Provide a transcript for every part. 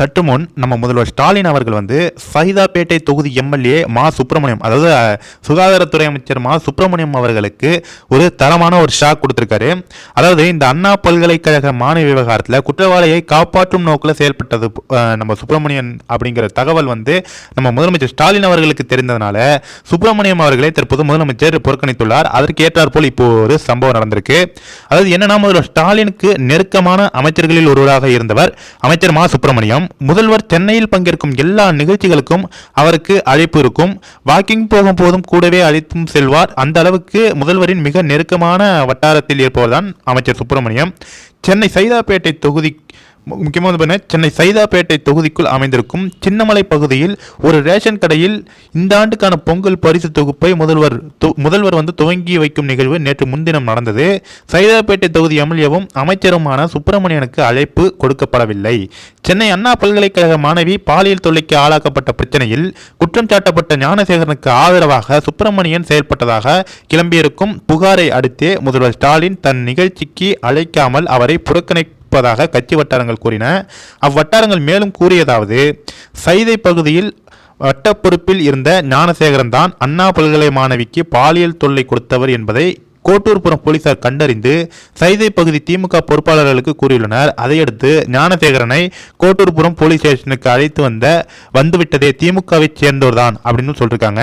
சற்று முன் நம்ம முதல்வர் ஸ்டாலின் அவர்கள் வந்து சைதாப்பேட்டை தொகுதி எம்எல்ஏ மா சுப்பிரமணியம் அதாவது சுகாதாரத்துறை அமைச்சர் மா சுப்பிரமணியம் அவர்களுக்கு ஒரு தரமான ஒரு ஷாக் கொடுத்துருக்காரு. அதாவது இந்த அண்ணா பல்கலைக்கழக மாணவி விவகாரத்தில் குற்றவாளியை காப்பாற்றும் நோக்கில் செயல்பட்டது நம்ம சுப்பிரமணியன் அப்படிங்கிற தகவல் வந்து நம்ம முதலமைச்சர் ஸ்டாலின் அவர்களுக்கு தெரிந்ததுனால சுப்பிரமணியம் அவர்களை தற்போது முதலமைச்சர் புறக்கணித்துள்ளார். அதற்கு ஏற்றாற்போல் இப்போ ஒரு சம்பவம் நடந்திருக்கு. அதாவது என்னன்னா முதல்வர் ஸ்டாலினுக்கு நெருக்கமான அமைச்சர்களில் ஒருவராக இருந்தவர் அமைச்சர் மா சுப்பிரமணியம். முதல்வர் சென்னையில் பங்கேற்கும் எல்லா நிகழ்ச்சிகளுக்கும் அவருக்கு அழைப்பு இருக்கும். வாக்கிங் போகும் போதும் கூடவே அழைத்தும் செல்வார். அந்த அளவுக்கு முதல்வரின் மிக நெருக்கமான வட்டாரத்தில் இருப்பவர்தான் அமைச்சர் சுப்பிரமணியம். சென்னை சைதாப்பேட்டை தொகுதி முக்கியமாக வந்து பார்த்தீங்கன்னா சென்னை சைதாப்பேட்டை தொகுதிக்குள் அமைந்திருக்கும் சின்னமலை பகுதியில் ஒரு ரேஷன் கடையில் இந்த ஆண்டுக்கான பொங்கல் பரிசு தொகுப்பை முதல்வர் து- முதல்வர் வந்து துவங்கி வைக்கும் நிகழ்வு நேற்று முன்தினம் நடந்தது. சைதாப்பேட்டை தொகுதி எம்எல்ஏவும் அமைச்சருமான சுப்பிரமணியனுக்கு அழைப்பு கொடுக்கப்படவில்லை. சென்னை அண்ணா பல்கலைக்கழக மாணவி பாலியல் தொல்லைக்கு ஆளாக்கப்பட்ட பிரச்சனையில் குற்றம் சாட்டப்பட்ட ஞானசேகரனுக்கு ஆதரவாக சுப்பிரமணியன் செயல்பட்டதாக கிளம்பியிருக்கும் புகாரை அடுத்தே முதல்வர் ஸ்டாலின் தன் நிகழ்ச்சிக்கு அழைக்காமல் அவரை புறக்கணி இருப்பதாக கட்சி வட்டாரங்கள் கூறின. அவ்வட்டாரங்கள் மேலும் கூறியதாவது சைதை பகுதியில் வட்ட பொறுப்பில் இருந்த ஞானசேகரன் தான் அண்ணா பல்கலை மாணவிக்கு பாலியல் தொல்லை கொடுத்தவர் என்பதை கோட்டூர்புரம் போலீசார் கண்டறிந்து சைதை பகுதி திமுக பொறுப்பாளர்களுக்கு கூறியுள்ளனர். அதையடுத்து ஞானசேகரனை கோட்டூர்புரம் போலீஸ் ஸ்டேஷனுக்கு அழைத்து வந்த வந்துவிட்டதே திமுகவை சேர்ந்தோர்தான் அப்படின்னு சொல்லியிருக்காங்க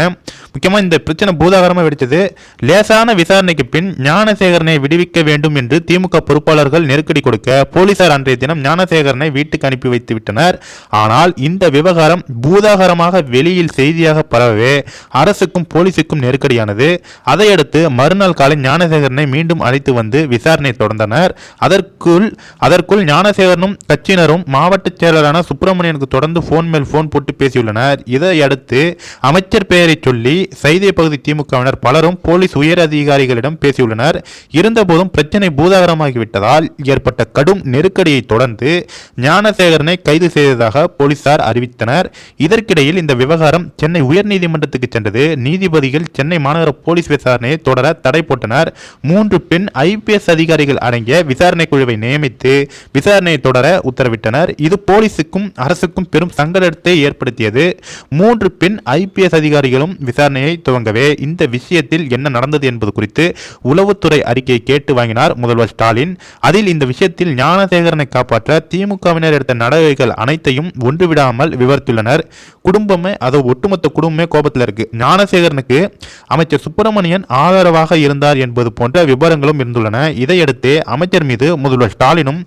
முக்கியமாக இந்த பிரச்சனை பூதாகரமாக வெடித்தது லேசான விசாரணைக்கு பின் ஞானசேகரனை விடுவிக்க வேண்டும் என்று திமுக பொறுப்பாளர்கள் நெருக்கடி கொடுக்க போலீசார் அன்றைய தினம் ஞானசேகரனை வீட்டுக்கு அனுப்பி வைத்து விட்டனர். ஆனால் இந்த விவகாரம் பூதாகரமாக வெளியில் செய்தியாக பரவவே அரசுக்கும் போலீசுக்கும் நெருக்கடியானது. அதையடுத்து மறுநாள் காலை ஞானசேகரனை மீண்டும் அழைத்து வந்து விசாரணை தொடர்ந்தனர். அதற்குள் அதற்குள் ஞானசேகரனும் கட்சியினரும் மாவட்ட செயலரான சுப்பிரமணியனுக்கு தொடர்ந்து போன் மேல் போன் போட்டு பேசியுள்ளனர். இதையடுத்து அமைச்சர் பெயரை சொல்லி சைதை பகுதி திமுகவினர் பலரும் போலீஸ் உயர் அதிகாரிகளிடம் பேசியுள்ளனர். இருந்தபோதும் பிரச்சனை பூதாகரமாகிவிட்டதால் ஏற்பட்ட கடும் நெருக்கடியை தொடர்ந்து ஞானசேகரனை கைது செய்ததாக போலீசார் அறிவித்தனர். இதற்கிடையில் இந்த விவகாரம் சென்னை உயர்நீதிமன்றத்துக்கு சென்றது. நீதிபதிகள் சென்னை மாநகர போலீஸ் விசாரணையை தொடர தடை போட்டனர். மூன்று பெண் ஐபிஎஸ் அதிகாரிகள் அடங்கிய விசாரணை குழுவை நியமித்து விசாரணையை தொடர உத்தரவிட்டனர். இது போலீசுக்கும் அரசுக்கும் பெரும் சங்கடத்தை ஏற்படுத்தியது. மூன்று பெண் ஐபிஎஸ் அதிகாரிகளும் விசாரணையை துவங்கவே இந்த விஷயத்தில் என்ன நடந்தது என்பது குறித்து உளவுத்துறை அறிக்கையை கேட்டு வாங்கினார் முதல்வர் ஸ்டாலின். அதில் இந்த விஷயத்தில் ஞானசேகரனை காப்பாற்ற திமுகவினர் எடுத்த நடவடிக்கைகள் அனைத்தையும் ஒன்றுவிடாமல் விவரித்துள்ளனர். குடும்பமே அது ஒட்டுமொத்த குடும்பமே கோபத்தில் இருக்கு ஞானசேகரனுக்கு அமைச்சர் சுப்பிரமணியன் ஆதரவாக இருந்தார் என்பது போன்ற விவரங்களும் இருந்துள்ளன. இதையடுத்து அமைச்சர் மீது முதல்வர் ஸ்டாலினும்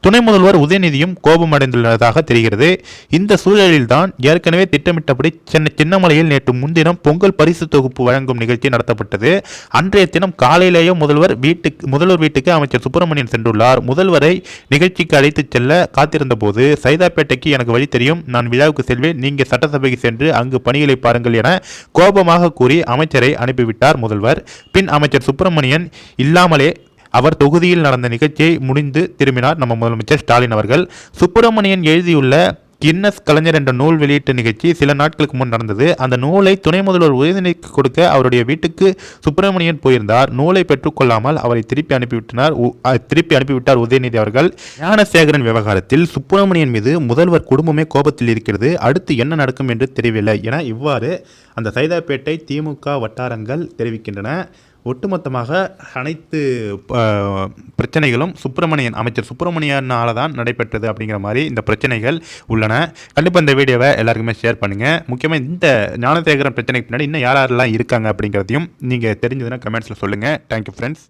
துணை முதல்வர் உதயநிதியும் கோபமடைந்துள்ளதாக தெரிகிறது. இந்த சூழலில்தான் ஏற்கனவே திட்டமிட்டபடி சென்னை சின்னமலையில் நேற்று முன்தினம் பொங்கல் பரிசு தொகுப்பு வழங்கும் நிகழ்ச்சி நடத்தப்பட்டது. அன்றைய தினம் காலையிலேயே முதல்வர் வீட்டுக்கு முதல்வர் வீட்டுக்கு அமைச்சர் சுப்பிரமணியன் சென்றுள்ளார். முதல்வரை நிகழ்ச்சிக்கு அழைத்துச் செல்ல காத்திருந்த போது சைதாப்பேட்டைக்கு எனக்கு வழி தெரியும். நான் விழாவுக்கு செல்வேன். நீங்கள் சட்டசபைக்கு சென்று அங்கு பணிகளை பாருங்கள் என கோபமாக கூறி அமைச்சரை அனுப்பிவிட்டார் முதல்வர். பின் அமைச்சர் சுப்பிரமணியன் இல்லாமலே அவர் தொகுதியில் நடந்த நிகழ்ச்சியை முடிந்து திரும்பினார் நம்ம முதலமைச்சர் ஸ்டாலின் அவர்கள். சுப்பிரமணியன் எழுதியுள்ள கின்னஸ் கலைஞர் என்ற நூல் வெளியீட்டு நிகழ்ச்சி சில நாட்களுக்கு முன் நடந்தது. அந்த நூலை துணை முதல்வர் உதயநிதிக்கு கொடுக்க அவருடைய வீட்டுக்கு சுப்பிரமணியன் போயிருந்தார். நூலை பெற்றுக்கொள்ளாமல் அவரை திருப்பி அனுப்பிவிட்டனர் திருப்பி அனுப்பிவிட்டார் உதயநிதி அவர்கள். ஞானசேகரன் விவகாரத்தில் சுப்பிரமணியன் மீது முதல்வர் குடும்பமே கோபத்தில் இருக்கிறது. அடுத்து என்ன நடக்கும் என்று தெரியவில்லை என இவ்வாறு அந்த சைதாப்பேட்டை திமுக வட்டாரங்கள் தெரிவிக்கின்றன. ஒட்டுமொத்தமாக அனைத்து பிரச்சனைகளும் சுப்பிரமணியன் அமைச்சர் சுப்பிரமணியனால தான் நடைபெற்றது அப்படிங்கிற மாதிரி இந்த பிரச்சனைகள் உள்ளன. கண்டிப்பாக இந்த வீடியோவை எல்லாருக்குமே ஷேர் பண்ணுங்கள் முக்கியமாக இந்த ஞானசேகரன் பிரச்சனைக்கு பின்னாடி இன்னும் யார் யாரெல்லாம் இருக்காங்க அப்படிங்கிறதையும் நீங்கள் தெரிஞ்சதுன்னா கமெண்ட்ஸில் சொல்லுங்கள் தேங்க்யூ ஃப்ரெண்ட்ஸ்